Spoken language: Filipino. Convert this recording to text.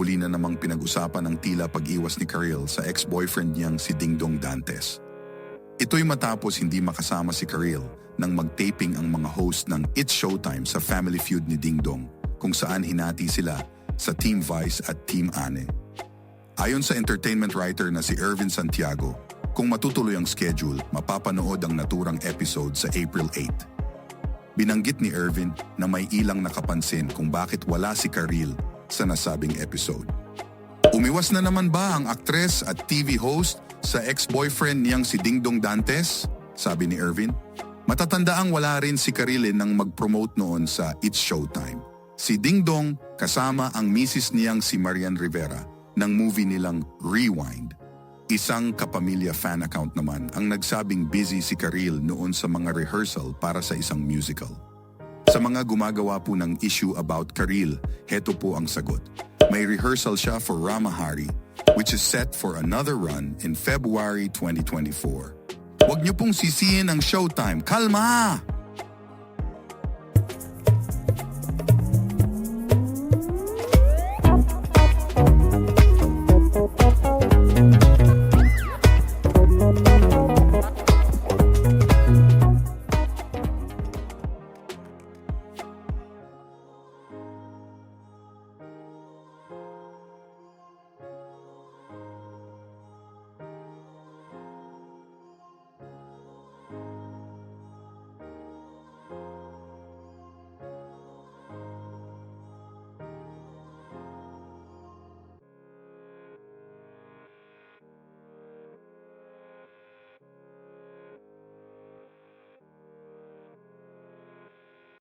muli na namang pinag-usapan ang tila pag-iwas ni Karil sa ex-boyfriend niyang si Dingdong Dantes. Ito'y matapos hindi makasama si Karil nang mag-taping ang mga host ng It's Showtime sa Family Feud ni Dingdong kung saan hinati sila sa Team Vice at Team Ane. Ayon sa entertainment writer na si Irvin Santiago, kung matutuloy ang schedule, mapapanood ang naturang episode sa April 8. Binanggit ni Irvin na may ilang nakapansin kung bakit wala si Karil sa nasabing episode. Umiwas na naman ba ang aktres at TV host sa ex-boyfriend niyang si Dingdong Dantes? Sabi ni Irvin. Matatandaang wala rin si Karilin nang mag-promote noon sa It's Showtime. Si Dingdong kasama ang misis niyang si Marian Rivera ng movie nilang Rewind. Isang kapamilya fan account naman ang nagsabing busy si Karil noon sa mga rehearsal para sa isang musical. Mga gumagawa po ng issue about Karil, heto po ang sagot. May rehearsal siya for Ramahari, which is set for another run in February 2024. Huwag niyo pong sisihin ang showtime. Kalma!